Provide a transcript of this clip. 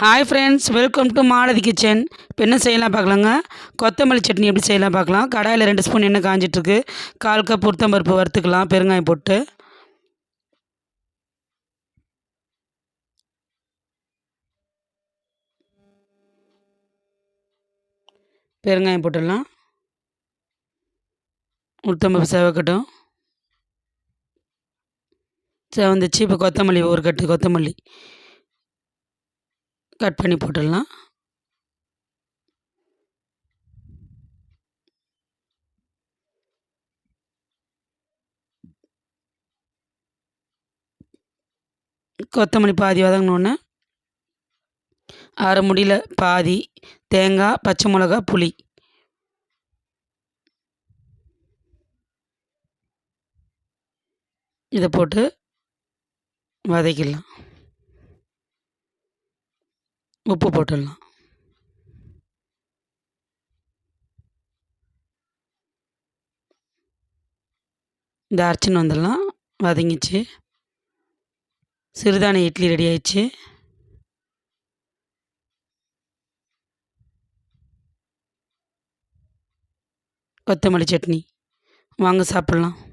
Hi friends welcome to Malathi kitchen இப்போ என்ன செய்யலாம் பார்க்கலாங்க? கொத்தமல்லி சட்னி எப்படி செய்யலாம் பார்க்கலாம். கடாயில் ரெண்டு ஸ்பூன் எண்ணெய் காஞ்சிட்ருக்கு கால் கப் உளுத்தம்பருப்பு வறுத்துக்கலாம். பெருங்காயம் போட்டு. பெருங்காயம் போட்டுடலாம். உளுத்தம்பருப்பு செவக்கட்டும். செவந்துச்சு. இப்போ கொத்தமல்லி ஒரு கட்டு கொத்தமல்லி. கட் பண்ணி போட்டுடலாம். கொத்தமல்லி பாதி வதங்கினோன்னே அரை முடியில் பாதி தேங்காய் பச்சை மிளகா புளி. இதை போட்டு வதக்கிடலாம். உப்பு போட்டுடலாம். இந்த அரைச்சின்னு வந்துடலாம். வதங்கிச்சு. சிறுதானிய இட்லி ரெடி ஆயிடுச்சு. கொத்தமல்லி சட்னி. வாங்க சாப்பிட்லாம்.